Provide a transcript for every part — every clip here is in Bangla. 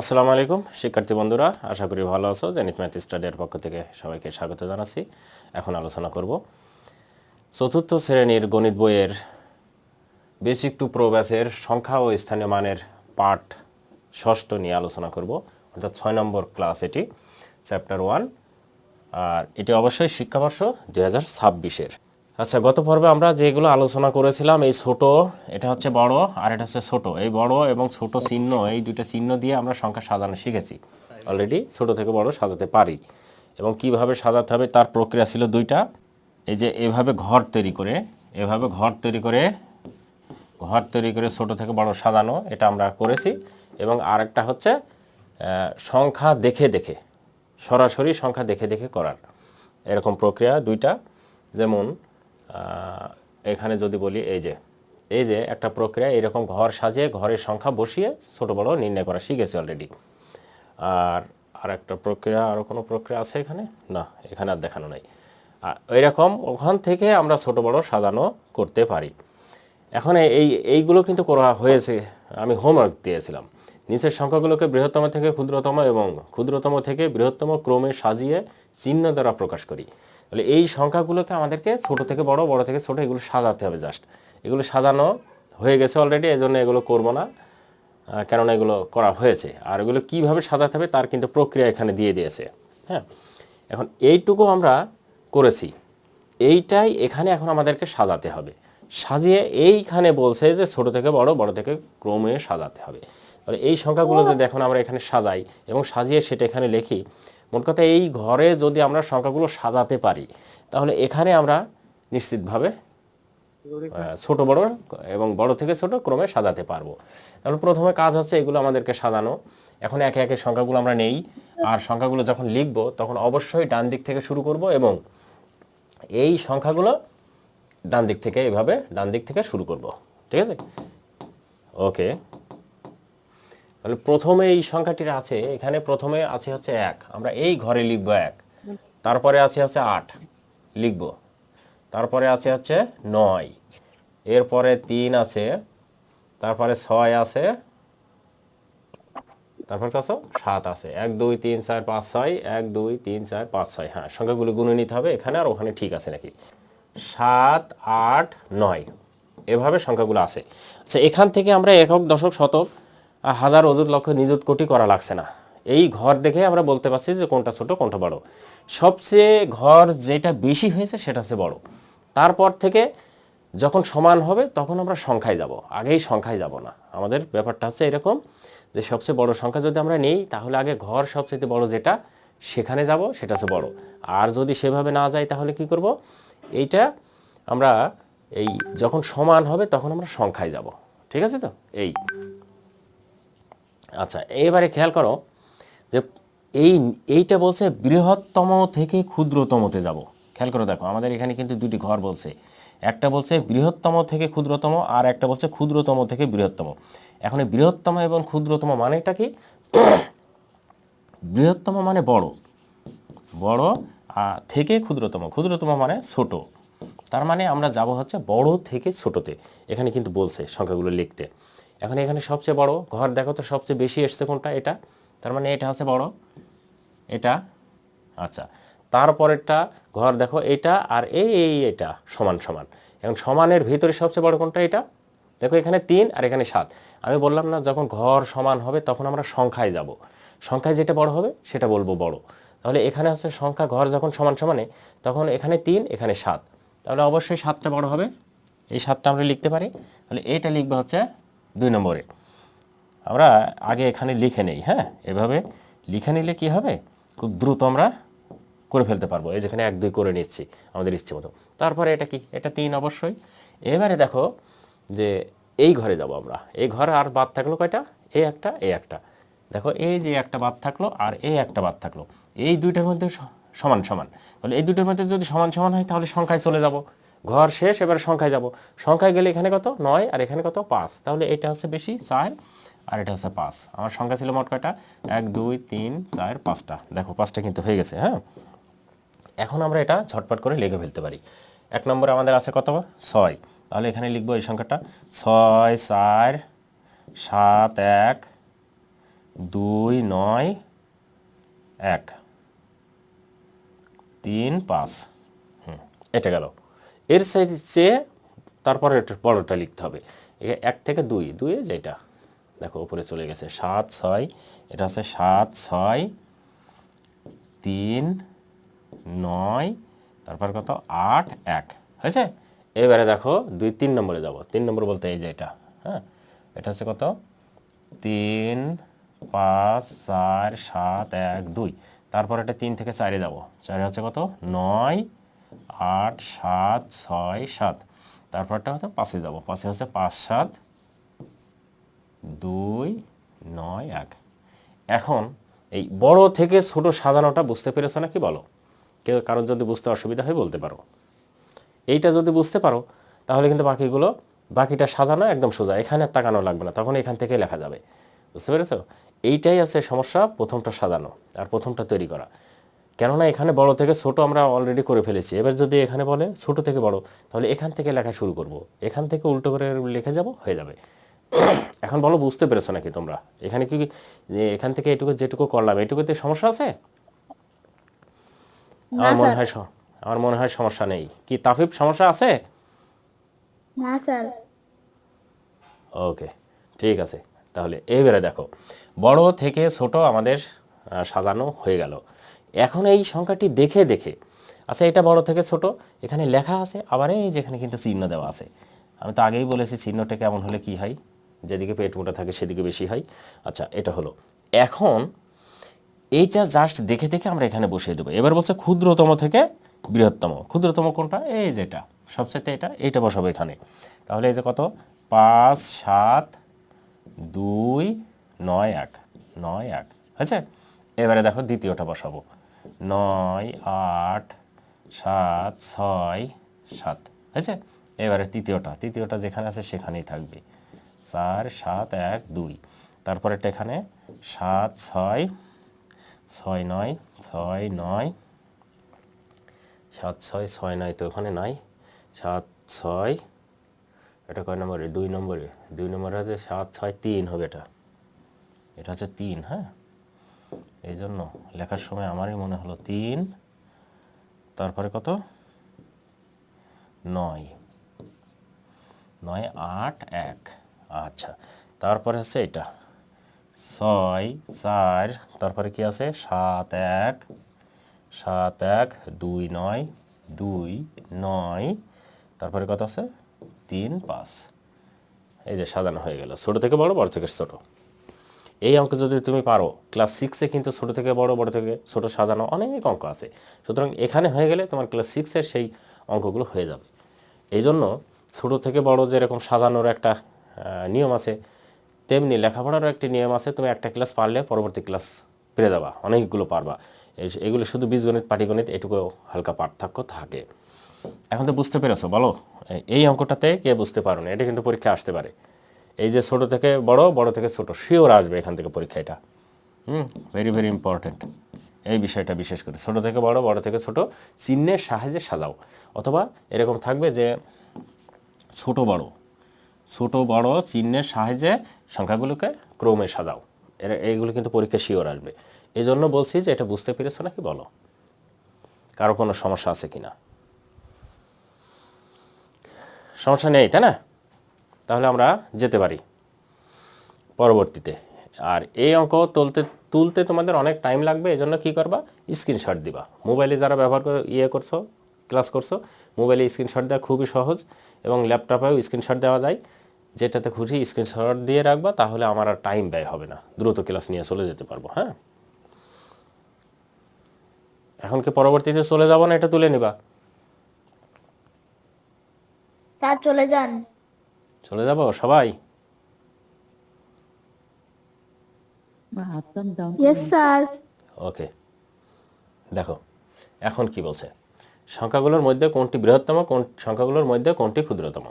আসসালামু আলাইকুম, শিক্ষার্থী বন্ধুরা, আশা করি ভালো আছো। জেনিত ম্যাথ স্টাডির পক্ষ থেকে সবাইকে স্বাগত জানাচ্ছি। এখন আলোচনা করব। চতুর্থ শ্রেণির গণিত বইয়ের বেসিক টু প্রো ব্যাচের সংখ্যা ও স্থানীয় মানের পাঠ ষষ্ঠ নিয়ে আলোচনা করব। অর্থাৎ ছয় নম্বর ক্লাস এটি চ্যাপ্টার ওয়ান আর এটি অবশ্যই শিক্ষাবর্ষ দুই হাজার ছাব্বিশের। আচ্ছা গত পর্বে আমরা যেগুলো আলোচনা করেছিলাম, এই ছোট, এটা হচ্ছে বড় আর এটা হচ্ছে ছোট। এই বড় এবং ছোট চিহ্ন, এই দুইটা চিহ্ন দিয়ে আমরা সংখ্যা সাজানো শিখেছি। অলরেডি ছোট থেকে বড় সাজাতে পারি। এবং কীভাবে সাজাতে হবে তার প্রক্রিয়া ছিল দুইটা। এই যে এভাবে ঘর তৈরি করে, এভাবে ঘর তৈরি করে, ঘর তৈরি করে ছোট থেকে বড় সাজানো, এটা আমরা করেছি। এবং আরেকটা হচ্ছে সংখ্যা দেখে দেখে, সরাসরি সংখ্যা দেখে দেখে করার। এরকম প্রক্রিয়া দুইটা। যেমন এখানে যদি বলি এই যে এই যে একটা প্রক্রিয়া, এরকম ঘর সাজিয়ে ঘরের সংখ্যা বসিয়ে ছোট বড় নির্ণয় করা শিখেছে অলরেডি আর আর একটা প্রক্রিয়া আরও কোনো প্রক্রিয়া আছে এখানে? না, এখানে আর দেখানো নাই। আর এরকম ওখান থেকে আমরা ছোট বড় সাজানো করতে পারি। এখন এই এইগুলো কিন্তু করা হয়েছে, আমি হোমওয়ার্ক দিয়েছিলাম। নিচের সংখ্যাগুলোকে বৃহত্তম থেকে ক্ষুদ্রতম এবং ক্ষুদ্রতম থেকে বৃহত্তম ক্রমে সাজিয়ে চিহ্ন দ্বারা প্রকাশ করি। তাহলে এই সংখ্যাগুলোকে আমাদেরকে ছোট থেকে বড় বড় থেকে ছোট এগুলো সাজাতে হবে জাস্ট এগুলো সাজানো হয়ে গেছে অলরেডি এই জন্য এগুলো করব না কেননা এগুলো করা হয়েছে। আর এগুলো কীভাবে সাজাতে হবে তার কিন্তু প্রক্রিয়া এখানে দিয়ে দিয়েছে। হ্যাঁ? এখন এইটুকু আমরা করেছি। এইটাই এখানে এখন আমাদেরকে সাজাতে হবে। সাজিয়ে এইখানে বলছে যে ছোট থেকে বড় বড় থেকে ক্রমে সাজাতে হবে। তাহলে এই সংখ্যাগুলো যদি এখন আমরা এখানে সাজাই এবং সাজিয়ে সেটা এখানে লিখি মোট কথা এই ঘরে যদি আমরা সংখ্যাগুলো সাজাতে পারি তাহলে এখানে আমরা নিশ্চিতভাবে ছোট বড় এবং বড় থেকে ছোট ক্রমে সাজাতে পারব। তাহলে প্রথমে কাজ হচ্ছে এগুলো আমাদেরকে সাজানো। এখন একে একে সংখ্যাগুলো আমরা নেই। আর সংখ্যাগুলো যখন লিখব তখন অবশ্যই ডান দিক থেকে শুরু করব এবং এই সংখ্যাগুলো ডান দিক থেকে এভাবে ডান দিক থেকে শুরু করব। ঠিক আছে? ওকে। তাহলে প্রথমে এই সংখ্যাটির আছে, এখানে প্রথমে আছে হচ্ছে এক। আমরা এই ঘরে লিখব এক। তারপরে আছে হচ্ছে আট। লিখব। তারপরে আছে হচ্ছে নয়। এরপরে তিন আছে। তারপরে ছয় আছে। তারপর কত সাত আছে। এক, দুই, তিন, চার, পাঁচ, ছয়। এক, দুই, তিন, চার, পাঁচ, ছয়। হ্যাঁ সংখ্যাগুলো গুনে নিতে হবে এখানে, আর ওখানে ঠিক আছে নাকি? সাত, আট, নয়। এভাবে সংখ্যাগুলো আছে। আচ্ছা এখান থেকে আমরা একক, দশক, শতক হাজার অযুত লক্ষ নিযুত কোটি করা লাগছে না। এই ঘর দেখে আমরা বলতে পারছি যে কোনটা ছোট, কোনটা বড়। সবচেয়ে ঘর যেটা বেশি হয়েছে সেটা হচ্ছে বড়। তারপর থেকে যখন সমান হবে তখন আমরা সংখ্যায় যাব। আগেই সংখ্যায় যাব না। আমাদের ব্যাপারটা হচ্ছে এরকম যে সবচেয়ে বড় সংখ্যা যদি আমরা নেই, তাহলে আগে ঘর সবচেয়ে বড় যেটা, সেখানে যাব, সেটা হচ্ছে বড়। আর যদি সেভাবে না যাই তাহলে কি করব? এইটা আমরা এই যখন সমান হবে তখন আমরা সংখ্যায় যাব। ঠিক আছে তো? এই। আচ্ছা এবারে খেয়াল করো যে এই, এইটা বলছে বৃহত্তম থেকে ক্ষুদ্রতমতে যাব। খেয়াল করে দেখো, আমাদের এখানে কিন্তু দুটি ঘর বলছে। একটা বলছে বৃহত্তম থেকে ক্ষুদ্রতম আর একটা বলছে ক্ষুদ্রতম থেকে বৃহত্তম। এখন এই বৃহত্তম এবং ক্ষুদ্রতম মানেটা কি? বৃহত্তম মানে বড়। বড় থেকে ক্ষুদ্রতম। ক্ষুদ্রতম মানে ছোট। তার মানে আমরা যাব হচ্ছে বড় থেকে ছোটতে। এখানে কিন্তু বলছে সংখ্যাগুলো লিখতে। এখন এখানে সবচেয়ে বড় ঘর দেখো তো সবচেয়ে বেশি এসছে কোনটা? এটা। তার মানে এটা হচ্ছে বড়। এটা। আচ্ছা। তারপরেরটা ঘর দেখো এটা আর এই এই, এটা সমান সমান। এখন সমানের ভিতরে সবচেয়ে বড় কোনটা? এটা। দেখো এখানে তিন আর এখানে সাত। আমি বললাম না, যখন ঘর সমান হবে তখন আমরা সংখ্যায় যাব। সংখ্যায় যেটা বড় হবে সেটা বলব বড়। তাহলে এখানে হচ্ছে সংখ্যা ঘর যখন সমান সমানে, তখন এখানে তিন, এখানে সাত। তাহলে অবশ্যই সাতটা বড় হবে। এই সাতটা আমরা লিখতে পারি। তাহলে এটা লিখবে হচ্ছে দুই নম্বরে। আমরা আগে এখানে লিখে নেই হ্যাঁ? এভাবে লিখে নিলে কি হবে? খুব দ্রুত আমরা করে ফেলতে পারব। এই যেখানে এক, দুই করে নিচ্ছি, আমাদের ইচ্ছে মতো। তারপরে এটা কি? এটা তিন অবশ্যই। এবারে দেখো যে এই ঘরে যাব আমরা। এই ঘরে আর বাদ থাকল কয়টা? এই একটা এই একটা। দেখো, এই যে একটা বাদ থাকল আর এই একটা বাদ থাকল। এই দুইটার মধ্যে সমান সমান। তাহলে এই দুটোর মধ্যে যদি সমান সমান হয়, তাহলে সংখ্যায় চলে যাব। ঘর শেষ, এবার সংখ্যায় যাব। সংখ্যায় গেলে এখানে কত? নয়, আর এখানে কত? পাঁচ। তাহলে এটা হচ্ছে বেশি চার, আর এটা হচ্ছে পাঁচ। আমার সংখ্যা ছিল মোট কয়টা? এক, দুই, তিন, চার, পাঁচটা। দেখো, পাঁচটা কিন্তু হয়ে গেছে হ্যাঁ? এখন আমরা এটা ঝটপট করে লিখে ফেলতে পারি। এক নম্বরে আমাদের আছে কত? ছয়। তাহলে এখানে লিখব এই সংখ্যাটা। ছয়, চার, সাত, এক, দুই, নয়, এক, তিন, পাঁচ। হুম, এটা গেল। এর সাইজ চেয়ে তারপরে বড়টা লিখতে হবে। এক থেকে দুই দুই যেটা। দেখো, উপরে চলে গেছে সাত, ছয়। এটা হচ্ছে সাত, ছয়, তিন, নয়, তারপর কত? আট, এক। হয়েছে? এবারে দেখো, দুই তিন নম্বরে যাব। তিন নম্বর বলতে এই যে এটা হ্যাঁ? এটা হচ্ছে কত? তিন, পাঁচ, চার, সাত, এক, দুই। তারপর এটা তিন থেকে চারে যাব। চারে হচ্ছে কত? নয় আট, সাত, ছয়, সাত। তারপরটা হচ্ছে পাঁচে যাব। পাঁচে হচ্ছে পাঁচ, সাত, দুই, নয়, এক। এখন এই বড় থেকে ছোট সাজানোটা বুঝতে পেরেছ নাকি বলো? কেউ কারোর যদি বুঝতে অসুবিধা হয় বলতে পারো। এইটা যদি বুঝতে পারো, তাহলে কিন্তু বাকিগুলো, বাকিটা সাজানো একদম সোজা। এখানে তাকানো লাগবে না, তখন এখান থেকে লেখা যাবে। বুঝতে পেরেছ? এইটাই আছে সমস্যা, প্রথমটা সাজানো আর প্রথমটা তৈরি করা। কেননা এখানে বড় থেকে ছোট আমরা অলরেডি করে ফেলেছি। এবার যদি এখানে বলে ছোট থেকে বড় তাহলে এখান থেকে লেখা শুরু করব। এখান থেকে উল্টো করে লিখে যাব হয়ে যাবে। এখন বলো বুঝতে পেরেছ নাকি তোমরা? এখানে কি এখান থেকে এটুকু যেটুকু করলাম এটুকুতে সমস্যা আছে? আমার মনে হয় আমার মনে হয় সমস্যা নেই। কি তাফিফ সমস্যা আছে? না স্যার। ওকে ঠিক আছে। তাহলে এবারে দেখো বড় থেকে ছোট আমাদের সাজানো হয়ে গেল। এখন এই সংখ্যাটি দেখে দেখে আচ্ছা এটা বড় থেকে ছোট, এখানে লেখা আছে, আবার এই যেখানে কিন্তু চিহ্ন দেওয়া আছে। আমি তো আগেই বলেছি চিহ্নটা কেমন হলে কি হয়, যেদিকে পেট মোটা থাকে সেদিকে বেশি হয়। আচ্ছা এটা হলো। এখন এইটা জাস্ট দেখে দেখে আমরা এখানে বসিয়ে দেবো। এবার বলছে ক্ষুদ্রতম থেকে বৃহত্তম। ক্ষুদ্রতম কোনটা? এই যেটা সবচেয়ে এটা, এইটা বসাবো এখানে। তাহলে এই যে কত? পাঁচ, সাত, দুই, নয়, এক। নয়, এক। হয়েছে? এবারে দেখো দ্বিতীয়টা বসাবো। নয়, আট, সাত, ছয়, সাত। হয়েছে? এবারে তৃতীয়টা তৃতীয়টা যেখানে আছে সেখানেই থাকবে। চার, সাত, এক, দুই। তারপরেটা এখানে, সাত, ছয় ছয়, নয় ছয়, নয়, সাত, ছয় ছয়, নয় তো ওখানে নাই। সাত, ছয়, এটা কয় নম্বরে? দুই নম্বরে। দুই নম্বরে হচ্ছে সাত, ছয়, তিন হবে এটা। এটা হচ্ছে তিন হ্যাঁ? এই জন্য লেখার সময় আমারই মনে হলো তিন, তারপরে কত? নয়। নয়, আট, এক। আচ্ছা তারপরে হচ্ছে এটা। ছয়, চার, তারপরে কি আছে? সাত, এক। সাত, এক, দুই, নয় দুই, নয়। তারপরে কত আছে? তিন, পাঁচ। এই যে সাজানো হয়ে গেল। ছোট থেকে বড় বড় থেকে ছোট। এই অঙ্ক যদি তুমি পারো ক্লাস সিক্সে কিন্তু ছোটো থেকে বড় বড় থেকে ছোট সাজানো অনেক অঙ্ক আছে। সুতরাং এখানে হয়ে গেলে তোমার ক্লাস সিক্সের সেই অঙ্কগুলো হয়ে যাবে। এই জন্য ছোটো থেকে বড় যেরকম সাজানোর একটা নিয়ম আছে, তেমনি লেখাপড়ারও একটি নিয়ম আছে, তুমি একটা ক্লাস পারলে পরবর্তী ক্লাস পেরে যাবা, অনেকগুলো পারবা। এগুলো শুধু বীজগণিত, পাটিগণিত এটুকু হালকা পার্থক্য থাকে। এখন তো বুঝতে পেরেছ, বলো, এই অঙ্কটাতে কে বুঝতে পারো না, এটা কিন্তু পরীক্ষা আসতে পারে। এই যে ছোট থেকে বড় বড় থেকে ছোট, শিওর আসবে এখান থেকে পরীক্ষা এটা। হুম ভেরি ভেরি ইম্পর্ট্যান্ট এই বিষয়টা বিশেষ করে, ছোট থেকে বড় বড় থেকে ছোট, চিহ্নের সাহায্যে সাজাও। অথবা এরকম থাকবে যে ছোট বড় ছোট বড় চিহ্নের সাহায্যে সংখ্যাগুলোকে ক্রমে সাজাও। এর, এইগুলো কিন্তু পরীক্ষা শিওর আসবে। এই জন্য বলছি যে এটা বুঝতে পেরেছ নাকি বলো? কারও কোনো সমস্যা আছে কি না সমস্যা নেই, তাই না? তাহলে আমরা যেতে পারি পরবর্তীতে। আর এই অঙ্ক তুলতে তুলতে তোমাদের অনেক টাইম লাগবে এই জন্য কী করবা? স্ক্রিনশট দিবা। মোবাইলে যারা ব্যবহার করে ইয়ে করছ ক্লাস করছ মোবাইলে স্ক্রিনশট দেওয়া খুবই সহজ এবং ল্যাপটপেও স্ক্রিনশট দেওয়া যায়। যেটাতে খুশি স্ক্রিনশট দিয়ে রাখবা, তাহলে আমার আর টাইম ব্যয় হবে না। দ্রুত ক্লাস নিয়ে চলে যেতে পারব হ্যাঁ? এখন কি পরবর্তীতে চলে যাব না এটা তুলে নিবা? চলে যান। চলে যাব সবাই? ওকে দেখো এখন কি বলছে? সংখ্যাগুলোর মধ্যে কোনটি বৃহত্তম কোন সংখ্যাগুলোর মধ্যে কোনটি ক্ষুদ্রতম?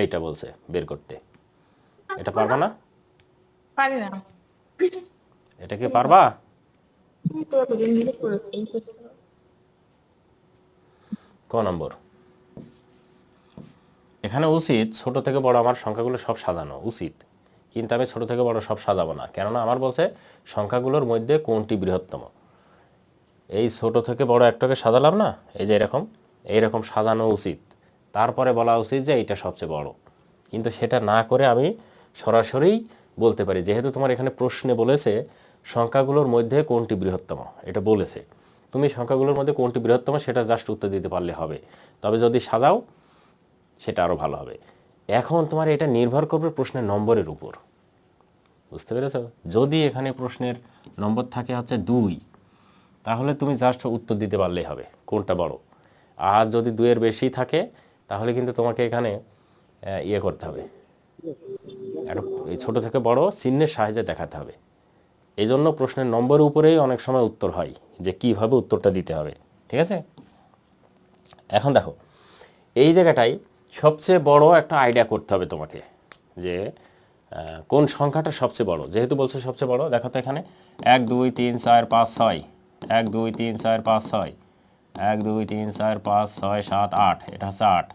এইটা বলছে বের করতে। এটা পারবা না? পারি না। এটা কি পারবা? ক নম্বর? এখানে উচিত ছোট থেকে বড় আমার সংখ্যাগুলো সব সাজানো, উচিত। কিন্তু আমি ছোট থেকে বড় সব সাজাবো না। কেননা আমার বলছে সংখ্যাগুলোর মধ্যে কোনটি বৃহত্তম? এই ছোট থেকে বড় একটাকে সাজালাম না? এই যে এরকম, এইরকম সাজানো উচিত। তারপরে বলা উচিত যে এইটা সবচেয়ে বড়। কিন্তু সেটা না করে আমি সরাসরি বলতে পারি। যেহেতু তোমার এখানে প্রশ্নে বলেছে সংখ্যাগুলোর মধ্যে কোনটি বৃহত্তম? এটা বলেছে। তুমি সংখ্যাগুলোর মধ্যে কোনটি বৃহত্তম সেটা জাস্ট উত্তর দিতে পারলে হবে। তবে যদি সাজাও সেটা আরও ভালো হবে। এখন তোমার এটা নির্ভর করবে প্রশ্নের নম্বরের উপর। বুঝতে পেরেছ? যদি এখানে প্রশ্নের নম্বর থাকে হচ্ছে দুই, তাহলে তুমি জাস্ট উত্তর দিতে পারলেই হবে, কোনটা বড়? আর যদি দুইয়ের বেশি থাকে, তাহলে কিন্তু তোমাকে এখানে ইয়ে করতে হবে। ছোট থেকে বড় চিহ্নের সাহায্যে দেখাতে হবে। এই জন্য প্রশ্নের নম্বরের উপরেই অনেক সময় উত্তর হয় যে কীভাবে উত্তরটা দিতে হবে, ঠিক আছে? এখন দেখো, এই জায়গাটায় সবচেয়ে বড় একটা আইডিয়া করতে হবে তোমাকে যে কোন সংখ্যাটা সবচেয়ে বড়। যেহেতু বলছে সবচেয়ে বড়, দেখো তো এখানে, এক, দুই, তিন, চার, পাঁচ, ছয়। এক, দুই, তিন, চার, পাঁচ, ছয়। এক, দুই, তিন, চার, পাঁচ, ছয়, সাত, আট, এটা হচ্ছে আট।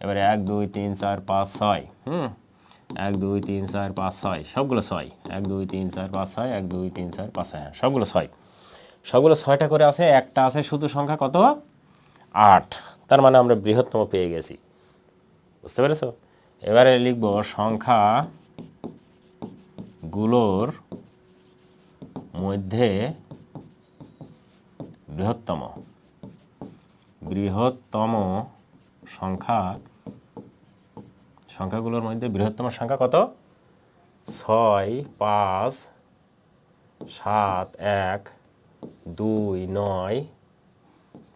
এবারে এক, দুই, তিন, চার, পাঁচ, ছয়, হুম? এক, দুই, তিন, চার, পাঁচ, ছয়, সবগুলো ছয়। এক, দুই, তিন, চার, পাঁচ, ছয়, এক, দুই, তিন, চার, পাঁচ, ছয় হ্যাঁ সবগুলো ছয়। সবগুলো ছয়টা করে আছে, একটা আছে শুধু সংখ্যা কত? আট। তার মানে আমরা বৃহত্তম পেয়ে গেছি। বুঝতে পেরেছ? এবারে লিখব সংখ্যা গুলোর মধ্যে বৃহত্তম। বৃহত্তম সংখ্যা, সংখ্যাগুলোর মধ্যে বৃহত্তম সংখ্যা কত? ছয়, পাঁচ, সাত, এক, দুই, নয়,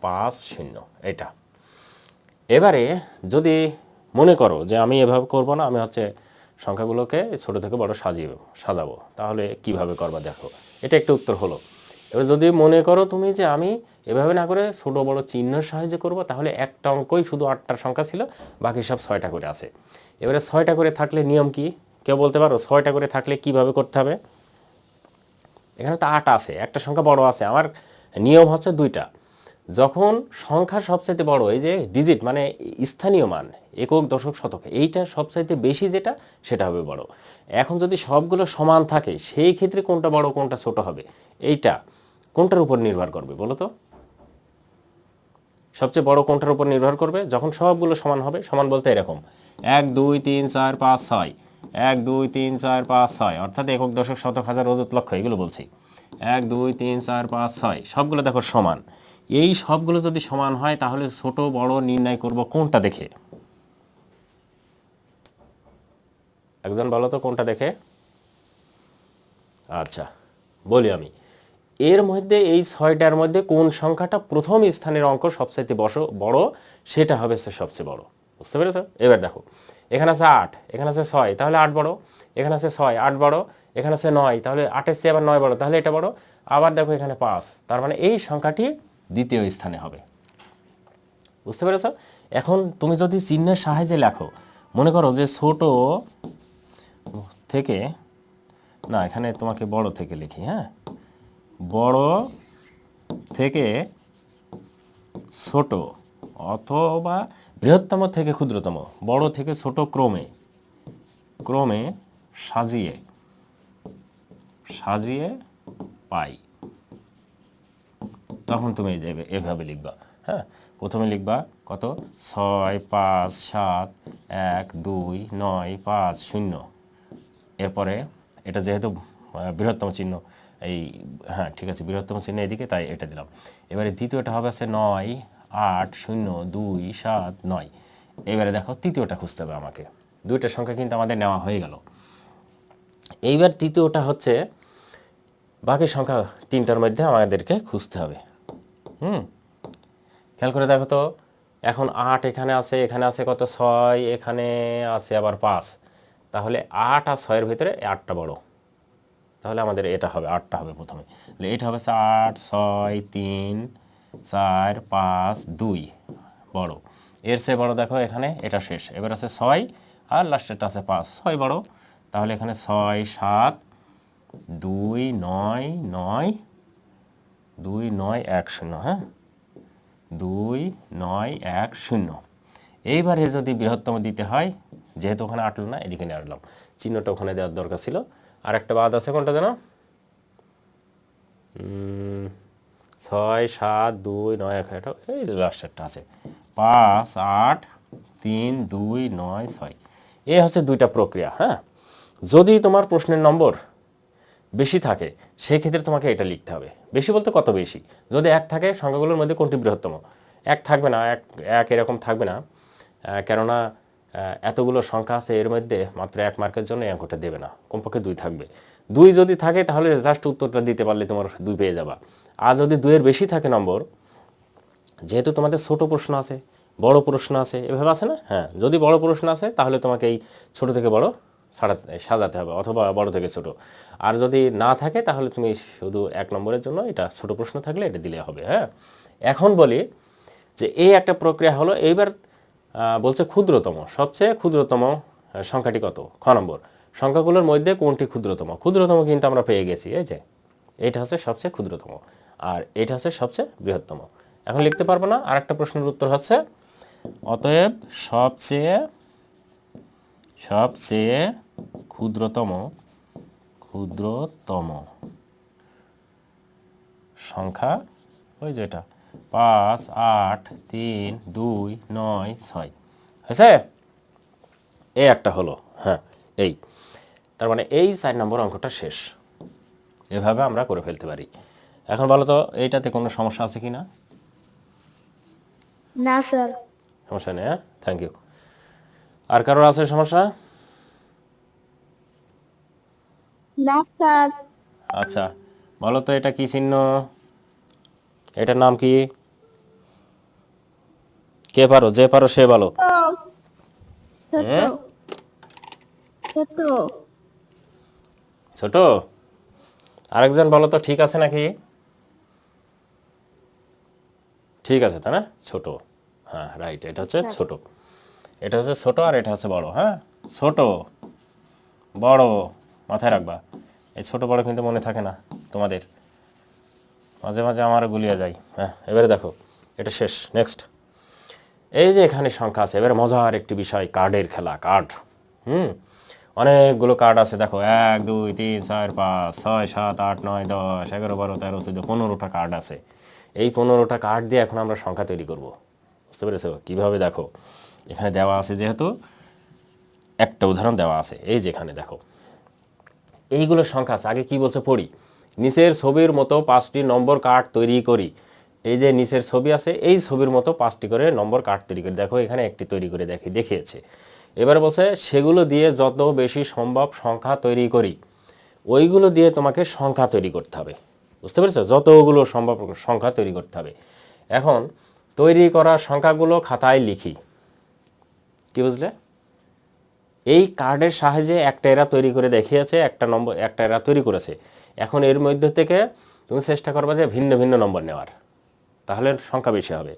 পাঁচ, শূন্য। এটা এবারে যদি মনে করো যে আমি এভাবে করব না, আমি হচ্ছে সংখ্যাগুলোকে ছোট থেকে বড় সাজিয়ে সাজাবো। তাহলে কীভাবে করবা দেখো। এটা একটা উত্তর হলো। এবার যদি মনে করো তুমি যে আমি এভাবে না করে ছোট বড় চিহ্নের সাহায্যে করব, তাহলে একটা অঙ্কই শুধু আটটার সংখ্যা ছিল, বাকি সব ছয়টা করে আছে। এবারে ছয়টা করে থাকলে নিয়ম কি? কেউ বলতে পারো ছয়টা করে থাকলে কীভাবে করতে হবে? এখানে তো আট আছে, একটা সংখ্যা বড় আছে, আমার নিয়ম হচ্ছে দুইটা। যখন সংখ্যা সবচাইতে বড়, এই যে ডিজিট মানে স্থানীয় মান একক দশক শতক। এইটা সবচাইতে বেশি যেটা, সেটা হবে বড়। এখন যদি সবগুলো সমান থাকে, সেই ক্ষেত্রে কোনটা বড়, কোনটা ছোট হবে? এইটা কোনটার উপর নির্ভর করবে বলো তো? সবচেয়ে বড় কোনটার উপর নির্ভর করবে? যখন সবগুলো সমান হবে, সমান বলতে এরকম। এক, দুই, তিন, চার, পাঁচ, ছয়। এক, দুই, তিন, চার, পাঁচ, ছয়। অর্থাৎ একক দশক, শতক, হাজার অযুত লক্ষ, এগুলো বলছি। এক, দুই, তিন, চার, পাঁচ, ছয়। সবগুলো দেখো সমান। এই সবগুলো যদি সমান হয়, তাহলে ছোট, বড় নির্ণয় করব কোনটা দেখে? একজন বলো তো কোনটা দেখে? আচ্ছা বলি আমি। এর মধ্যে, এই ছয়টার মধ্যে কোন সংখ্যাটা প্রথম স্থানের অঙ্ক সবচাইতে বস, বড়, সেটা হবে সবচেয়ে বড়। বুঝতে পেরেছ? এবার দেখো, এখানে আছে আট, এখানে আছে ছয়, তাহলে আট বড়। এখানে আছে ছয়, আট বড়। এখানে আছে নয়, তাহলে আটের চেয়ে আবার নয় বড়, তাহলে এটা বড়। আবার দেখো এখানে পাঁচ, তার মানে এই সংখ্যাটি দ্বিতীয় স্থানে হবে। বুঝতে পেরেছ? এখন তুমি যদি চিহ্নের সাহায্যে লেখো, মনে করো যে ছোট থেকে, না, এখানে তোমাকে বড় থেকে লিখি হ্যাঁ? বড় থেকে ছোট অথবা বৃহত্তম থেকে ক্ষুদ্রতম, বড় থেকে ছোট ক্রমে ক্রমে সাজিয়ে সাজিয়ে পাই। তখন তুমি এই যে এভাবে লিখবা হ্যাঁ? প্রথমে লিখবা কত? ছয়, পাঁচ, সাত, এক, দুই, নয়, পাঁচ, শূন্য। এরপরে এটা যেহেতু বৃহত্তম চিহ্ন, এই হ্যাঁ ঠিক আছে, বৃহত্তম চিহ্ন এদিকে তাই এটা দিলাম। এবারে দ্বিতীয়টা হবে আছে নয়, আট, শূন্য, দুই, সাত, নয়। এবারে দেখো তৃতীয়টা খুঁজতে হবে আমাকে। দুইটা সংখ্যা কিন্তু আমাদের নেওয়া হয়ে গেল। এইবার তৃতীয়টা হচ্ছে বাকি সংখ্যা তিনটার মধ্যে আমাদেরকে খুঁজতে হবে। হুম? খেয়াল করে দেখো তো, এখন আট এখানে আছে এখানে আছে কত? ছয়, এখানে আছে আবার পাঁচ। তাহলে আট আর ছয়ের ভিতরে আটটা বড়। তাহলে আমাদের এটা হবে, আটটা হবে প্রথমে। তাহলে এটা হবে আট, ছয়, তিন, চার, পাঁচ, দুই, বড়। এর চেয়ে বড় দেখো এখানে, এটা শেষ। এবার আছে ছয়, আর লাস্টেরটা আছে পাঁচ। ছয় বড়। তাহলে এখানে ছয়, সাত, দুই, নয় নয়, দুই, নয়, এক, শূন্য হ্যাঁ? দুই, নয়, এক, শূন্য। এইবারে যদি বৃহত্তম দিতে হয় যেহেতু ওখানে আটলো না, এদিকে নিয়ে আসলাম চিহ্নটা ওখানে দেওয়ার দরকার ছিল। আর একটা বাদ আছে, কোনটা যেন? ছয়, সাত, দুই, নয়, এক এটা এই লাস্টেরটা আছে। পাঁচ, আট, তিন, দুই, নয়, ছয়। এ হচ্ছে দুইটা প্রক্রিয়া হ্যাঁ? যদি তোমার প্রশ্নের নম্বর বেশি থাকে সেই ক্ষেত্রে তোমাকে এটা লিখতে হবে। বেশি বলতে কত বেশি? যদি এক থাকে, সংখ্যাগুলোর মধ্যে কোনটি বৃহত্তম? এক থাকবে না, এক এক এরকম থাকবে না। কেননা এতগুলো সংখ্যা আছে এর মধ্যে মাত্র এক মার্কের জন্য এই অঙ্কটা দেবে না। কমপক্ষে দুই থাকবে। দুই যদি থাকে, তাহলে জাস্ট উত্তরটা দিতে পারলে তোমার দুই পেয়ে যাবা। আর যদি দুইয়ের বেশি থাকে নম্বর, যেহেতু তোমাদের ছোট প্রশ্ন আছে, বড় প্রশ্ন আছে, এভাবে আছে না? হ্যাঁ যদি বড় প্রশ্ন আছে, তাহলে তোমাকে এই ছোট থেকে বড় সাড়া সাজাতে হবে, অথবা বড় থেকে ছোট। আর যদি না থাকে, তাহলে তুমি শুধু এক নম্বরের জন্য এটা ছোট প্রশ্ন থাকলে এটা দিলে হবে হ্যাঁ? এখন বলি যে এই একটা প্রক্রিয়া হলো, এইবার বলছে ক্ষুদ্রতম। সবচেয়ে ক্ষুদ্রতম সংখ্যাটি কত? খ নম্বর, সংখ্যাগুলোর মধ্যে কোনটি ক্ষুদ্রতম? ক্ষুদ্রতম কিন্তু আমরা পেয়ে গেছি, এই যে। এটা হচ্ছে সবচেয়ে ক্ষুদ্রতম আর এটা হচ্ছে সবচেয়ে বৃহত্তম। এখন লিখতে পারব না আর একটা প্রশ্নের উত্তর হচ্ছে, অতএব সবচেয়ে সবচেয়ে ক্ষুদ্রতম ক্ষুদ্রতম সংখ্যা, ওই যে এটা পাঁচ আট তিন দুই নয় ছয়। হয়েছে? এই একটা হলো হ্যাঁ এই। তার মানে এই চার নম্বর অঙ্কটা শেষ। এভাবে আমরা করে ফেলতে পারি। এখন বলো তো এইটাতে কোনো সমস্যা আছে কি না না স্যার। সমস্যা নেই হ্যাঁ? থ্যাংক ইউ আর কারোর আছে সমস্যা? না স্যার। আচ্ছা বলো তো এটা কি চিহ্ন? এটার নাম কি? কে পারো? যে পারো সে বলো ছোট? ছোট ছোট আরেকজন বলো তো ঠিক আছে নাকি? ঠিক আছে তাই না? ছোট। হ্যাঁ রাইট এটা হচ্ছে ছোট। এটা হচ্ছে ছোট আর এটা হচ্ছে বড় হ্যাঁ? ছোট। বড়। মাথায় রাখবা। এই ছোট বড় কিন্তু মনে থাকে না তোমাদের। মাঝে মাঝে আমার গুলিয়ে যায়। হ্যাঁ এবারে দেখো, এটা শেষ নেক্সট এই যে এখানে সংখ্যা আছে, এবারে মজার একটি বিষয় কার্ডের খেলা কার্ড হুম, অনেকগুলো কার্ড আছে, দেখো, এক, দুই, তিন, চার, পাঁচ, ছয়, সাত, আট, নয়, দশ, এগারো, বারো, তেরো, চোদ্দ, পনেরোটা কার্ড আছে। এই পনেরোটা কার্ড দিয়ে এখন আমরা সংখ্যা তৈরি করব। বুঝতে পেরেছ? কীভাবে দেখো? এখানে দেওয়া আছে যেহেতু, একটা উদাহরণ দেওয়া আছে। এই যেখানে দেখো, এইগুলো সংখ্যা আছে। আগে কি বলছে? পড়ি। নিচের ছবির মতো পাঁচটি নম্বর কার্ড তৈরি করি। এই যে নিচের ছবি আছে, এই ছবির মতো পাঁচটি করে নম্বর কার্ড তৈরি করি। দেখো, এখানে একটি তৈরি করে দেখি, দেখিয়েছে। এবার বলছে, সেগুলো দিয়ে যত বেশি সম্ভব সংখ্যা তৈরি করি, ওইগুলো দিয়ে তোমাকে সংখ্যা তৈরি করতে হবে। বুঝতে পেরেছ? যতগুলো সম্ভব সংখ্যা তৈরি করতে হবে। এখন তৈরি করা সংখ্যাগুলো খাতায় লিখি। কি বুঝলে? এই কার্ডের সাহায্যে একটা এরা তৈরি করে দেখিয়েছে, একটা নম্বর, একটা এরা তৈরি করেছে। এখন এর মধ্যে থেকে তুমি চেষ্টা করবে যে ভিন্ন ভিন্ন নম্বর নেওয়ার। তাহলে সংখ্যা বেশি হবে।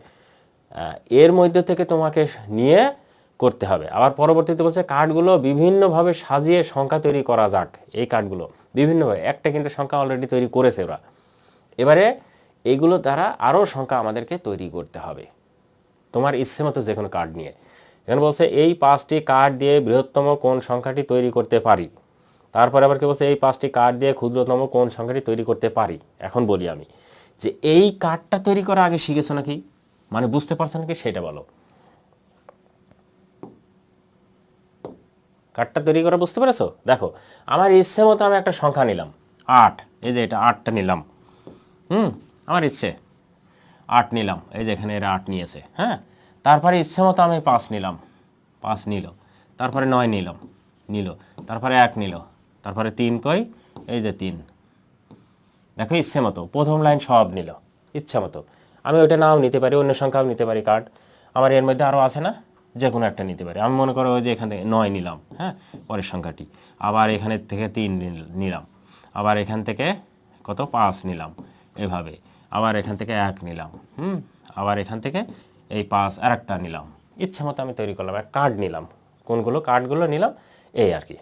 এর মধ্যে থেকে তোমাকে নিয়ে করতে হবে। আবার পরবর্তীতে বলছে কার্ডগুলো বিভিন্নভাবে সাজিয়ে সংখ্যা তৈরি করা যাক, এই কার্ডগুলো। বিভিন্নভাবে, একটা কিন্তু সংখ্যা অলরেডি তৈরি করেছে ওরা। এবারে এগুলো দ্বারা আরও সংখ্যা আমাদেরকে তৈরি করতে হবে। তোমার ইচ্ছে মতো যে কোনো কার্ড নিয়ে। এখানে বলছে এই পাঁচটি কার্ড দিয়ে বৃহত্তম কোন সংখ্যাটি তৈরি করতে পারি? তারপরে আবার কি বলছে, এই পাঁচটি কার্ড দিয়ে ক্ষুদ্রতম কোন সংখ্যাটি তৈরি করতে পারি? এখন বলি আমি, যে এই কার্ডটা তৈরি করা আগে শিখেছো নাকি? মানে বুঝতে পারছ নাকি সেটা বলো। কার্ডটা তৈরি করা বুঝতে পেরেছ? দেখো, আমার ইচ্ছে মতো আমি একটা সংখ্যা নিলাম, আট। এই যে এটা আটটা নিলাম। হুম, আমার ইচ্ছে। আট নিলাম, এই যে এখানে এরা আট নিয়েছে হ্যাঁ? তারপরে ইচ্ছে মতো আমি পাঁচ নিলাম, পাঁচ নিল। তারপরে নয় নিলাম নিল। তারপরে এক নিল তারপরে তিন কই? এই যে তিন। দেখো ইচ্ছে মতো, প্রথম লাইন সব নিল, ইচ্ছা মতো। আমি ওইটা নাও নিতে পারি, অন্য সংখ্যাও নিতে পারি কার্ড আমার এর মধ্যে আরও আছে না? যে কোনো একটা নিতে পারি। আমি মনে করো ওই যে এখান থেকে নয় নিলাম হ্যাঁ? পরের সংখ্যাটি। আবার এখানে থেকে তিন নিল- নিলাম। আবার এখান থেকে কত? পাঁচ নিলাম, এভাবে। আবার এখান থেকে এক নিলাম, হুম? আবার এখান থেকে এই পাঁচ আর একটা নিলাম। ইচ্ছে মতো আমি তৈরি করলাম এক কার্ড নিলাম। কোনগুলো? কার্ডগুলো নিলাম, এই আর কি।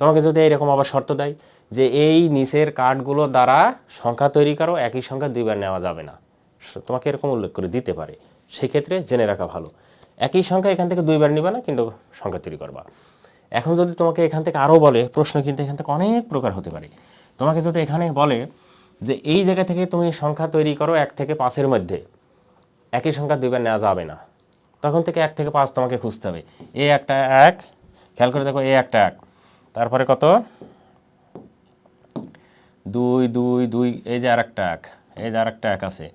তোমাকে যদি এরকম আবার শর্ত দেয় যে এই নিচের কার্ডগুলো দ্বারা সংখ্যা তৈরি করো, একই সংখ্যা দুইবার নেওয়া যাবে না। তোমাকে এরকম উল্লেখ করে দিতে পারে। সেক্ষেত্রে জেনে রাখা ভালো। একই সংখ্যা এখান থেকে দুইবার নিবা না, কিন্তু সংখ্যা তৈরি করবা। এখন যদি তোমাকে এখান থেকে আরও বলে, প্রশ্ন কিন্তু এখান থেকে অনেক প্রকার হতে পারে। তোমাকে যদি এখানে বলে যে এই জায়গা থেকে তুমি সংখ্যা তৈরি করো এক থেকে পাঁচের মধ্যে, একই সংখ্যা দুইবার নেওয়া যাবে না। তখন থেকে এক থেকে পাঁচ তোমাকে খুঁজতে হবে। এ একটা এক, খেয়াল করে দেখো, এ একটা এক। তারপরে কত? দুই দুই দুই, এই যে আর একটা এক, এই যে আর একটা এক আছে।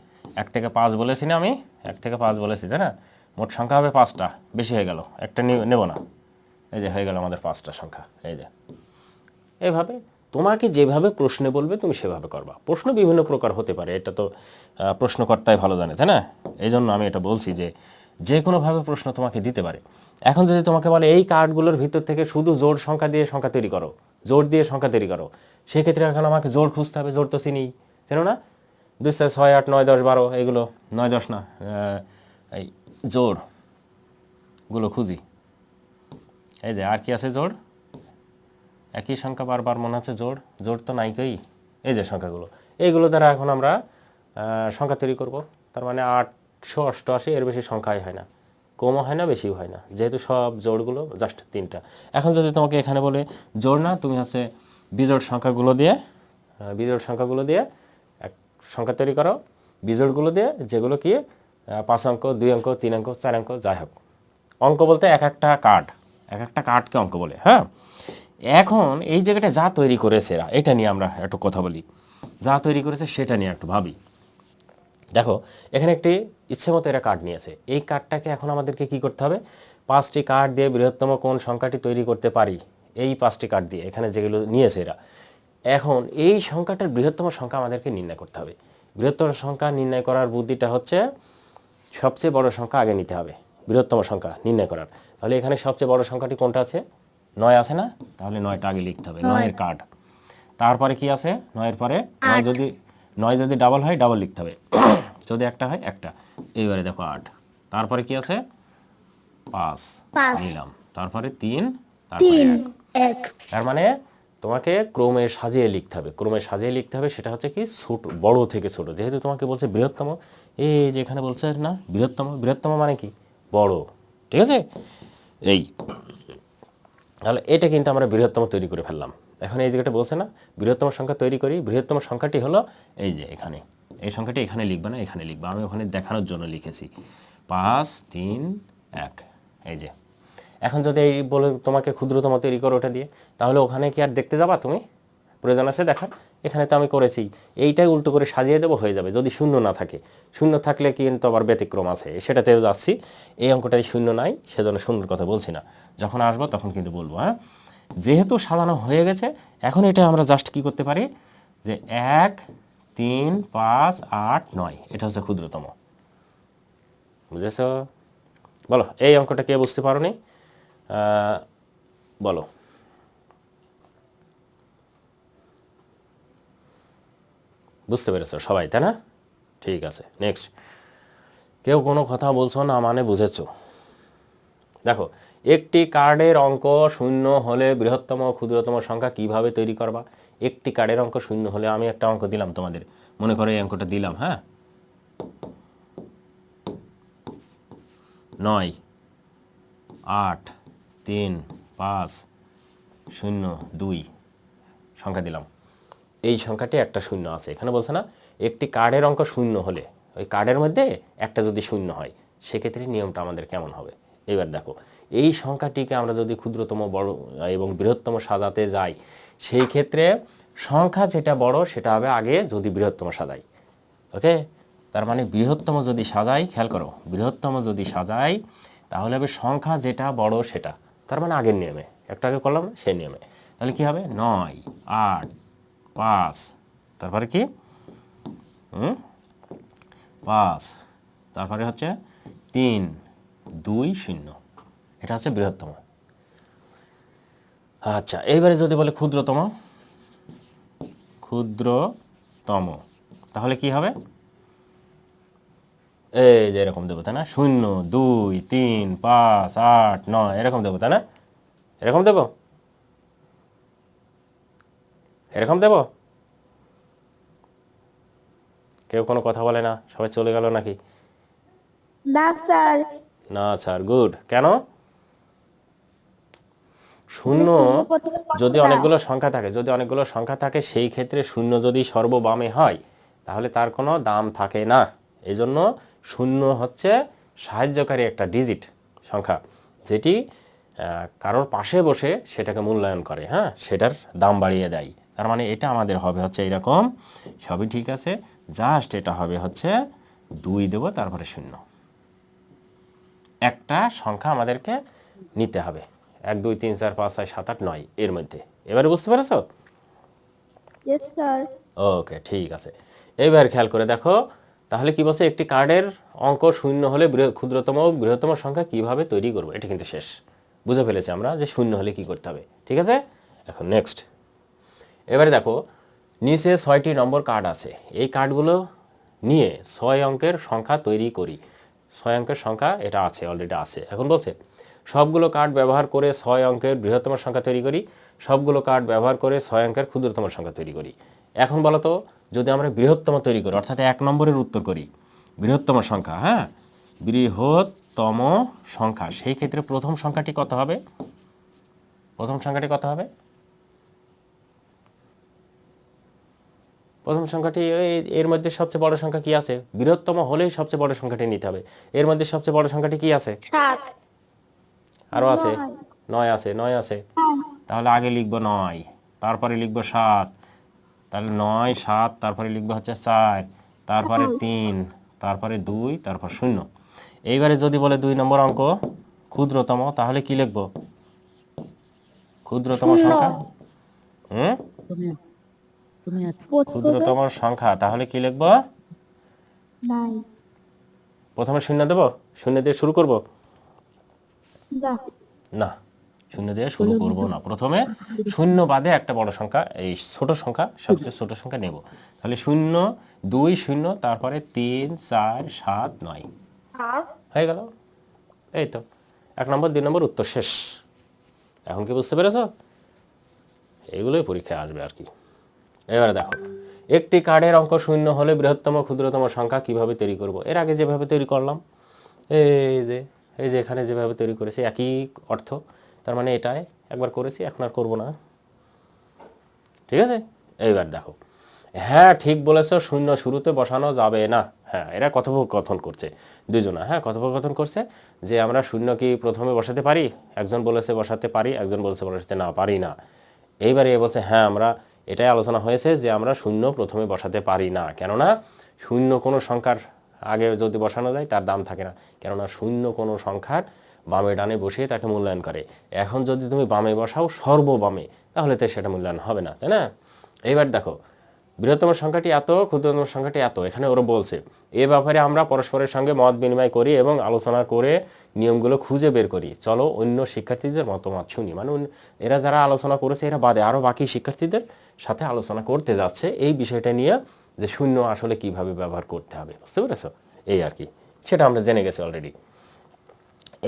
এক থেকে পাঁচ বলেছি না আমি? এক থেকে পাঁচ বলেছি, তাই না? মোট সংখ্যা হবে পাঁচটা, বেশি হয়ে গেল। একটা নেব না। এই যে হয়ে গেল আমাদের পাঁচটা সংখ্যা, এই যে। এইভাবে তোমাকে যেভাবে প্রশ্নে বলবে তুমি সেভাবে করবা। প্রশ্ন বিভিন্ন প্রকার হতে পারে, এটা তো প্রশ্নকর্তাই ভালো জানে, তাই না? এই জন্য আমি এটা বলছি যে যে কোনোভাবে প্রশ্ন তোমাকে দিতে পারে। এখন যদি তোমাকে বলে, এই কার্ডগুলোর ভিতর থেকে শুধু জোর সংখ্যা দিয়ে সংখ্যা তৈরি করো, জোর দিয়ে সংখ্যা তৈরি করো, সেক্ষেত্রে এখন আমাকে জোর খুঁজতে হবে, জোর তো চিনি চেনো না? দুই চার ছয় আট নয় দশ বারো, এগুলো নয় দশ না এই জোড়গুলো খুঁজি। এই যে, আর কি আছে জোড় একই সংখ্যা বারবার মনে হচ্ছে জোর জোর তো নাইকেই এই যে সংখ্যাগুলো এইগুলো দ্বারা এখন আমরা সংখ্যা তৈরি করব, তার মানে আটশো অষ্টআশি এর বেশি সংখ্যাই হয় না। কমও হয় না, বেশিও হয় না। যেহেতু সব জোড়গুলো জাস্ট তিনটা। এখন যদি তোমাকে এখানে বলে জোড় না, তুমি হচ্ছে বিজোড় সংখ্যাগুলো দিয়ে বিজোড় সংখ্যাগুলো দিয়ে এক সংখ্যা তৈরি করো। বিজোড়গুলো দিয়ে যেগুলো কি পাঁচ অঙ্ক, দুই অঙ্ক, তিন অঙ্ক, চার অঙ্ক, যাই হোক। অঙ্ক বলতে এক একটা কার্ড। এক একটা কার্ডকে অঙ্ক বলে হ্যাঁ? এখন এই জায়গাটা যা তৈরি করেছে এরা, এটা নিয়ে আমরা একটু কথা বলি। যা তৈরি করেছে সেটা নিয়ে একটু ভাবি। দেখো এখানে একটি ইচ্ছে মতো এরা কার্ড নিয়েছে এই কার্ডটাকে এখন আমাদেরকে কি করতে হবে? পাঁচটি কার্ড দিয়ে বৃহত্তম কোন সংখ্যাটি তৈরি করতে পারি? এই পাঁচটি কার্ড দিয়ে এখানে যেগুলো নিয়েছে এরা। এখন এই সংখ্যাটার বৃহত্তম সংখ্যা আমাদেরকে নির্ণয় করতে হবে। বৃহত্তম সংখ্যা নির্ণয় করার বুদ্ধিটা হচ্ছে সবচেয়ে বড় সংখ্যা আগে নিতে হবে। বৃহত্তম সংখ্যা নির্ণয় করার। তাহলে এখানে সবচেয়ে বড় সংখ্যাটি কোনটা আছে? নয় আছে না? তাহলে নয়টা আগে লিখতে হবে নয়ের কার্ড তারপরে কি আছে? নয়ের পরে নয় যদি নয় যদি ডাবল হয় ডাবল লিখতে হবে। যদি একটা হয় একটা। এইবারে দেখো আট। তারপরে কি আছে? পাঁচ। নিলাম। তারপরে তিন তারপরে এক। এক। তার মানে তোমাকে ক্রমে সাজিয়ে লিখতে হবে। ক্রমে সাজিয়ে লিখতে হবে সেটা হচ্ছে কি ছোট বড় থেকে ছোট। যেহেতু তোমাকে বলছে বৃহত্তম এই যে এখানে বলছে না বৃহত্তম বৃহত্তম মানে কি? বড়। ঠিক আছে? এই। তাহলে এটা কিন্তু আমরা বৃহত্তম তৈরি করে ফেললাম। এখন এই জায়গাটা বলছে না, বৃহত্তম সংখ্যা তৈরি করি, বৃহত্তম সংখ্যাটি হলো এই যে এখানে। এই সংখ্যাটি এখানে লিখবে না, এখানে লিখবে। আমি ওখানে দেখানোর জন্য লিখেছি। পাঁচ, তিন, এক, এই যে। এখন যদি এই বলে তোমাকে ক্ষুদ্রতম তৈরি করো ওটা দিয়ে, তাহলে ওখানে কি আর দেখতে যাবা তুমি? প্রয়োজন আছে দেখার? এখানে তো আমি করেছি। এইটাই উল্টো করে সাজিয়ে দেবো, হয়ে যাবে। যদি শূন্য না থাকে। শূন্য থাকলে কিন্তু আবার ব্যতিক্রম আছে। সেটাতেও যাচ্ছি। এই অঙ্কটাই শূন্য নাই, সেজন্য শূন্যর কথা বলছি না। যখন আসব তখন কিন্তু বলব হ্যাঁ? যেহেতু সাজানো হয়ে গেছে, এখন এটা আমরা জাস্ট কি করতে পারি? যে এক, তিন, পাঁচ, আট, নয়। এটা হচ্ছে ক্ষুদ্রতম। বুঝেছ? বলো, এই অঙ্কটা কে বুঝতে পারো নি বলো। বুঝতে পেরেছ সবাই, তাই না? ঠিক আছে নেক্সট কেউ কোনো কথা বলছো না মানে বুঝেছ। দেখো একটি কার্ডের অঙ্ক শূন্য হলে বৃহত্তম ক্ষুদ্রতম সংখ্যা কীভাবে তৈরি করবা? একটি কার্ডের অঙ্ক শূন্য হলে আমি একটা অঙ্ক দিলাম তোমাদের। মনে করো এই অঙ্কটা দিলাম হ্যাঁ? নয়, আট, তিন, পাঁচ, শূন্য, দুই সংখ্যা দিলাম। এই সংখ্যাটি একটা শূন্য আছে। এখানে বলছে না, একটি কার্ডের অঙ্ক শূন্য হলে, ওই কার্ডের মধ্যে একটা যদি শূন্য হয়, সেক্ষেত্রে নিয়মটা আমাদের কেমন হবে? এবার দেখো এই সংখ্যাটিকে আমরা যদি ক্ষুদ্রতম, বড় এবং বৃহত্তম সাজাতে যাই, সেই ক্ষেত্রে সংখ্যা যেটা বড়, সেটা হবে আগে যদি বৃহত্তম সাজাই। ওকে তার মানে বৃহত্তম যদি সাজাই, খেয়াল করো, বৃহত্তম যদি সাজাই, তাহলে হবে সংখ্যা যেটা বড় সেটা। তার মানে আগের নিয়মে। একটা আগে করলাম, সেই নিয়মে। তাহলে কি হবে? নয়, আট, পাঁচ, তারপরে কি? পাঁচ, তারপরে হচ্ছে তিন, দুই, শূন্য। এটা হচ্ছে বৃহত্তম। আচ্ছা এইবারে যদি বলে ক্ষুদ্রতম ক্ষুদ্রতম তাহলে কি হবে? এই যে এরকম দেবো তাই না? শূন্য দুই তিন পাঁচ আট নয় এরকম দেবো তাই না? এরকম দেবো? এরকম দেবো? কেউ কোনো কথা বলে না? সবাই চলে গেল নাকি? না স্যার। না স্যার গুড। কেন? শূন্য যদি অনেকগুলো সংখ্যা থাকে যদি অনেকগুলো সংখ্যা থাকে সেই ক্ষেত্রে শূন্য যদি সর্ববামে হয় তাহলে তার কোনো দাম থাকে না। এই জন্য শূন্য হচ্ছে সাহায্যকারী একটা ডিজিট সংখ্যা যেটি কারোর পাশে বসে সেটাকে মূল্যায়ন করে হ্যাঁ? সেটার দাম বাড়িয়ে দেয়। তার মানে এটা আমাদের হবে হচ্ছে এরকম সবই ঠিক আছে জাস্ট এটা হবে হচ্ছে দুই দেবো তারপরে শূন্য। একটা সংখ্যা আমাদেরকে নিতে হবে। এক দুই তিন চার পাঁচ ছয় সাত আট নয় এর মধ্যে। এবারে বুঝতে পেরেছ? ওকে ঠিক আছে। এবার খেয়াল করে দেখো তাহলে কি বলছে একটি কার্ডের অঙ্ক শূন্য হলে ক্ষুদ্রতম ও বৃহত্তম সংখ্যা কীভাবে তৈরি করব? এটা কিন্তু শেষ। বুঝে ফেলেছি আমরা যে শূন্য হলে কি করতে হবে ঠিক আছে? এখন নেক্সট এবারে দেখো নিচে ছয়টি নম্বর কার্ড আছে। এই কার্ডগুলো নিয়ে ছয় অঙ্কের সংখ্যা তৈরি করি। ছয় অঙ্কের সংখ্যা এটা আছে অলরেডি আছে। এখন বলছে সবগুলো কার্ড ব্যবহার করে ছয় অঙ্কের বৃহত্তম সংখ্যা তৈরি করি, সবগুলো কার্ড ব্যবহার করে ছয় অঙ্কের ক্ষুদ্রতম সংখ্যা তৈরি করি। এখন বলতো যদি আমরা বৃহত্তম তৈরি করি, অর্থাৎ এক নম্বরের উত্তর করি, বৃহত্তম সংখ্যা হ্যাঁ? বৃহত্তম সংখ্যা, সেই ক্ষেত্রে প্রথম সংখ্যাটি কত হবে? প্রথম সংখ্যাটি কত হবে? প্রথম সংখ্যাটি এর মধ্যে সবচেয়ে বড় সংখ্যা কি আছে? বৃহত্তম হলেই সবচেয়ে বড় সংখ্যাটি নিতে হবে। এর মধ্যে সবচেয়ে বড় সংখ্যাটি কি আছে? আরও আছে? নয়। আছে নয় আছে? তাহলে আগে লিখব নয় তারপরে লিখব সাত। তাহলে নয় সাত তারপরে লিখব হচ্ছে চার তারপরে তিন তারপরে দুই তারপর শূন্য। এইবারে যদি বলে দুই নম্বর অঙ্ক ক্ষুদ্রতম তাহলে কি লিখব? ক্ষুদ্রতম সংখ্যা? হুম? ক্ষুদ্রতম সংখ্যা তাহলে কি লিখব? প্রথমে শূন্য দেবো? শূন্য দিয়ে শুরু করব? না শূন্য দিয়ে শুরু করব না। প্রথমে শূন্য বাদে একটা বড় সংখ্যা এই ছোট সংখ্যা সবচেয়ে ছোট সংখ্যা নেব। তাহলে শূন্য দুই শূন্য তারপরে তিন চার সাত নয়। হয়ে গেল? এই তো। এক নম্বর দুই নম্বর উত্তর শেষ। এখন কি বুঝতে পেরেছ? এইগুলোই পরীক্ষায় আসবে আর কি। এবারে দেখো একটি কার্ডের অঙ্ক শূন্য হলে বৃহত্তম ক্ষুদ্রতম সংখ্যা কীভাবে তৈরি করব? এর আগে যেভাবে তৈরি করলাম এই যে এই যে এখানে যেভাবে তৈরি করেছি, একই অর্থ, তার মানে এটাই একবার করেছি, এখন আর করব না। ঠিক আছে? এইবার দেখো। হ্যাঁ ঠিক বলেছ, শূন্য শুরুতে বসানো যাবে না। হ্যাঁ এরা কথোপকথন করছে দুজনা হ্যাঁ কথোপকথন করছে যে আমরা শূন্য কি প্রথমে বসাতে পারি? একজন বলেছে বসাতে পারি, একজন বলেছে বসাতে না পারি না। এইবারে এ বলছে হ্যাঁ আমরা এটাই আলোচনা হয়েছে যে আমরা শূন্য প্রথমে বসাতে পারি না। কেননা শূন্য কোনো সংখ্যার আগে যদি বসানো যায়, তার দাম থাকে না। কেননা শূন্য কোনো সংখ্যার বামে ডানে বসিয়ে তাকে মূল্যায়ন করে। এখন যদি তুমি বামে বসাও সর্ববামে, তাহলে তো সেটা মূল্যায়ন হবে না, তাই না? এইবার দেখো, বৃহত্তম সংখ্যাটি এত, ক্ষুদ্রতম সংখ্যাটি এত, এখানে ওরা বলছে, এ ব্যাপারে আমরা পরস্পরের সঙ্গে মত বিনিময় করি এবং আলোচনা করে নিয়মগুলো খুঁজে বের করি। চলো অন্য শিক্ষার্থীদের মতামত শুনি। মানে এরা যারা আলোচনা করেছে, এরা বাদে। আরও বাকি শিক্ষার্থীদের সাথে আলোচনা করতে যাচ্ছে। এই বিষয়টা নিয়ে যে শূন্য আসলে কীভাবে ব্যবহার করতে হবে, বুঝতে পেরেছ? এই আর কি। সেটা আমরা জেনে গেছি অলরেডি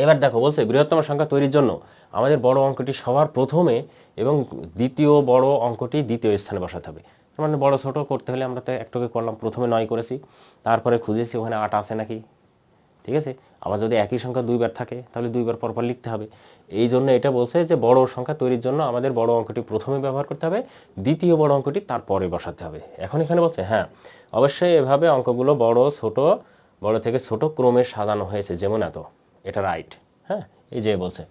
এবার দেখো, বলছে বৃহত্তম সংখ্যা তৈরির জন্য আমাদের বড় অঙ্কটি সবার প্রথমে এবং দ্বিতীয় বড় অঙ্কটি দ্বিতীয় স্থানে বসাতে হবে। মানে বড় ছোট করতে হলে আমরা তো একটুকে করলাম, প্রথমে নয় করেছি, তারপরে খুঁজেছি, ওখানে আট আছে নাকি? ঠিক আছে? আবার যদি একই সংখ্যা দুইবার থাকে, তাহলে দুইবার পরপর লিখতে হবে। এই জন্য এটা বলছে যে বড় সংখ্যা তৈরির জন্য আমাদের বড় অঙ্কটি প্রথমে ব্যবহার করতে হবে, দ্বিতীয় বড় অঙ্কটি তারপরে বসাতে হবে। এখন এখানে বলছে হ্যাঁ অবশ্যই এভাবে অঙ্কগুলো বড়, ছোট, বড় থেকে ছোট ক্রমে সাজানো হয়েছে, যেমন এত, এটা রাইট হ্যাঁ এই যে বলছে।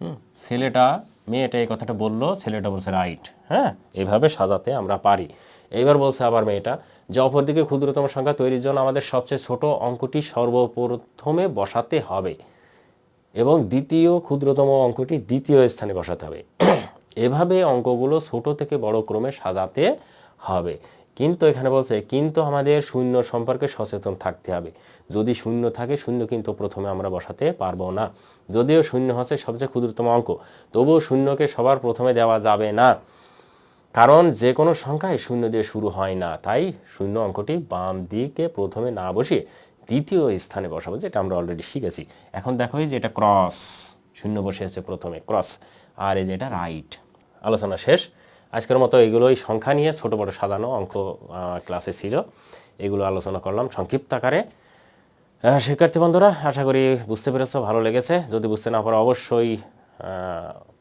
হুম, ছেলেটা, মেয়েটা এই কথাটা বলল, ছেলেটা বলছে রাইট হ্যাঁ এভাবে সাজাতে আমরা পারি। এইবার বলছে আবার মেয়েটা যে অপরদিকে ক্ষুদ্রতম সংখ্যা তৈরির জন্য আমাদের সবচেয়ে ছোট অঙ্কটি সর্বপ্রথমে বসাতে হবে। এবং দ্বিতীয় ক্ষুদ্রতম অঙ্কটি দ্বিতীয় স্থানে বসাতে হবে। এভাবে অঙ্কগুলো ছোট থেকে বড় ক্রমে সাজাতে হবে। কিন্তু এখানে বলছে, কিন্তু আমাদের শূন্য সম্পর্কে সচেতন থাকতে হবে। যদি শূন্য থাকে, শূন্য কিন্তু প্রথমে আমরা বসাতে পারব না। যদিও শূন্য হচ্ছে সবচেয়ে ক্ষুদ্রতম অঙ্ক, তবুও শূন্যকে সবার প্রথমে দেওয়া যাবে না। কারণ যে কোনো সংখ্যায় শূন্য দিয়ে শুরু হয় না। তাই শূন্য অঙ্কটি বাম দিকে প্রথমে না বসিয়ে দ্বিতীয় স্থানে বসাবো, যেটা আমরা অলরেডি শিখেছি। এখন দেখো যে এটা ক্রস শূন্য বসিয়েছে প্রথমে ক্রস আর এই যে এটা রাইট আলোচনা শেষ। আজকের মতো এগুলোই সংখ্যা নিয়ে ছোট বড় সাজানো অঙ্ক ক্লাসে ছিল। এগুলো আলোচনা করলাম সংক্ষিপ্ত আকারে। শিক্ষার্থী বন্ধুরা, আশা করি বুঝতে পেরেছ, ভালো লেগেছে। যদি বুঝতে না পারো অবশ্যই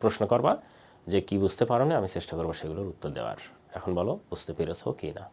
প্রশ্ন করবা যে কি বুঝতে পারো না আমি চেষ্টা করব সেগুলোর উত্তর দেওয়ার। এখন বলো, বুঝতে পেরেছ কি না